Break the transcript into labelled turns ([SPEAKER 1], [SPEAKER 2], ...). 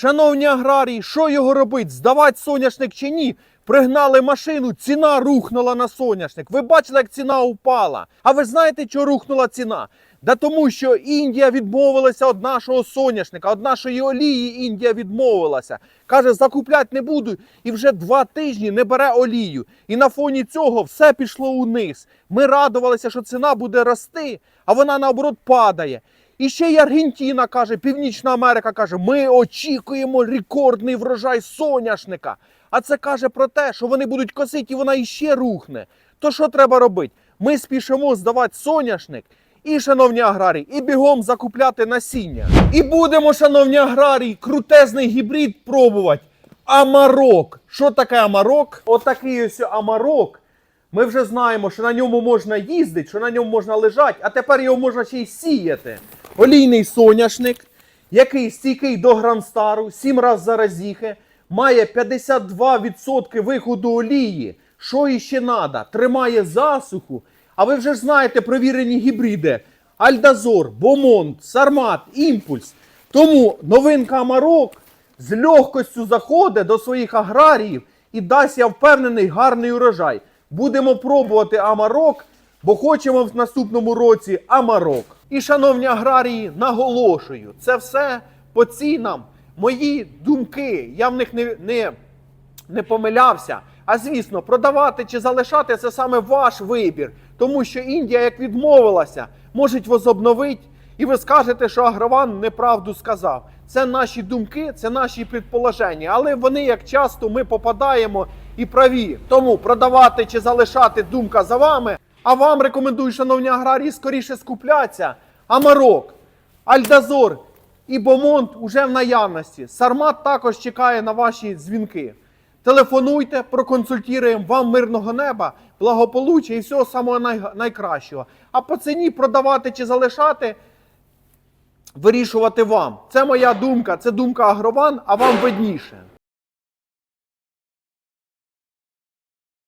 [SPEAKER 1] Шановні аграрії, що його робить? Здавати соняшник чи ні? Пригнали машину, ціна рухнула на соняшник. Ви бачили, як ціна упала. А ви знаєте, чого рухнула ціна? Да тому, що Індія відмовилася від нашого соняшника, від нашої олії Індія відмовилася. Каже, закупляти не буду. І вже два тижні не бере олію. І на фоні цього все пішло униз. Ми радувалися, що ціна буде рости, а вона наоборот падає. І ще й Аргентина каже, Північна Америка каже, ми очікуємо рекордний врожай соняшника. А це каже про те, що вони будуть косити і вона іще рухне. То що треба робити? Ми спішимо здавати соняшник. І, шановні аграрії, і бігом закупляти насіння. І будемо, шановні аграрії, крутезний гібрид пробувати. Амарок. Що таке амарок? Отакий ось амарок. Ми вже знаємо, що на ньому можна їздити, що на ньому можна лежати, а тепер його можна ще й сіяти. Олійний соняшник, який стійкий до Гранстару, 7 раз заразіхи, має 52% виходу олії. Що іще треба? Тримає засуху. А ви вже ж знаєте провірені гібриди: Альдазор, Бомонт, Сармат, Імпульс. Тому новинка Амарок з легкостю заходить до своїх аграріїв і дасть, я впевнений, гарний урожай. Будемо пробувати Амарок, бо хочемо в наступному році Амарок. І, шановні аграрії, наголошую, це все по цінам. Мої думки, я в них не, не, не помилявся. А звісно, продавати чи залишати це саме ваш вибір. Тому що Індія, як відмовилася, можуть возобновити, і ви скажете, що Агрован неправду сказав. Це наші думки, це наші предположення. Але вони, як часто, ми попадаємо і праві. Тому продавати чи залишати думка за вами. А вам рекомендую, шановні аграрії, скоріше скуплятися. Амарок, Альдазор і Бомонт уже в наявності. Сармат також чекає на ваші дзвінки. Телефонуйте, проконсультуємо вам мирного неба, благополуччя і всього самого най- найкращого. А по ціні продавати чи залишати вирішувати вам. Це моя думка, це думка Агрован, а вам видніше.